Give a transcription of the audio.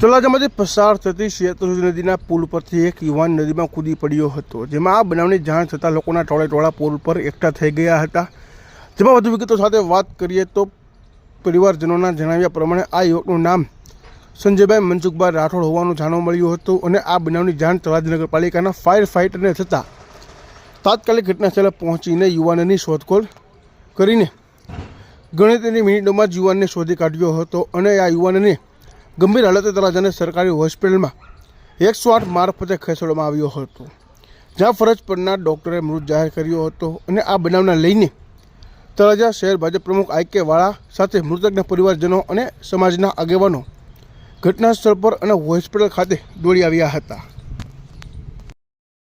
તળાજામાંથી પસાર થતી શેત્રુજ નદીના પુલ પરથી એક યુવાન નદીમાં કૂદી પડ્યો હતો. જેમાં આ બનાવની જાણ થતાં લોકોના ટોળે ટોળા પુલ પર એકઠા થઈ ગયા હતા. જેમાં વધુ વિગતો સાથે વાત કરીએ તો પરિવારજનોના જણાવ્યા પ્રમાણે આ યુવકનું નામ સંજયભાઈ મનસુખભાઈ રાઠોડ હોવાનું જાણવા મળ્યું હતું અને આ બનાવની જાણ તળાજ નગરપાલિકાના ફાયર ફાઇટરને થતાં તાત્કાલિક ઘટનાસ્થળે પહોંચીને યુવાનની શોધખોળ કરીને ગણતરીની મિનિટોમાં જ યુવાનને શોધી કાઢ્યો હતો અને આ યુવાનને ગંભીર હાલતે તલાજાને સરકારી હોસ્પિટલમાં એકસો આઠ મારફતે ખસેડવામાં આવ્યો હતો. જ્યાં ફરજ પરના ડૉક્ટરે મૃત જાહેર કર્યો હતો અને આ બનાવને લઈને તળાજા શહેર ભાજપ પ્રમુખ આઈ કે વાળા સાથે મૃતકના પરિવારજનો અને સમાજના આગેવાનો ઘટના સ્થળ પર અને હોસ્પિટલ ખાતે દોડી આવ્યા હતા.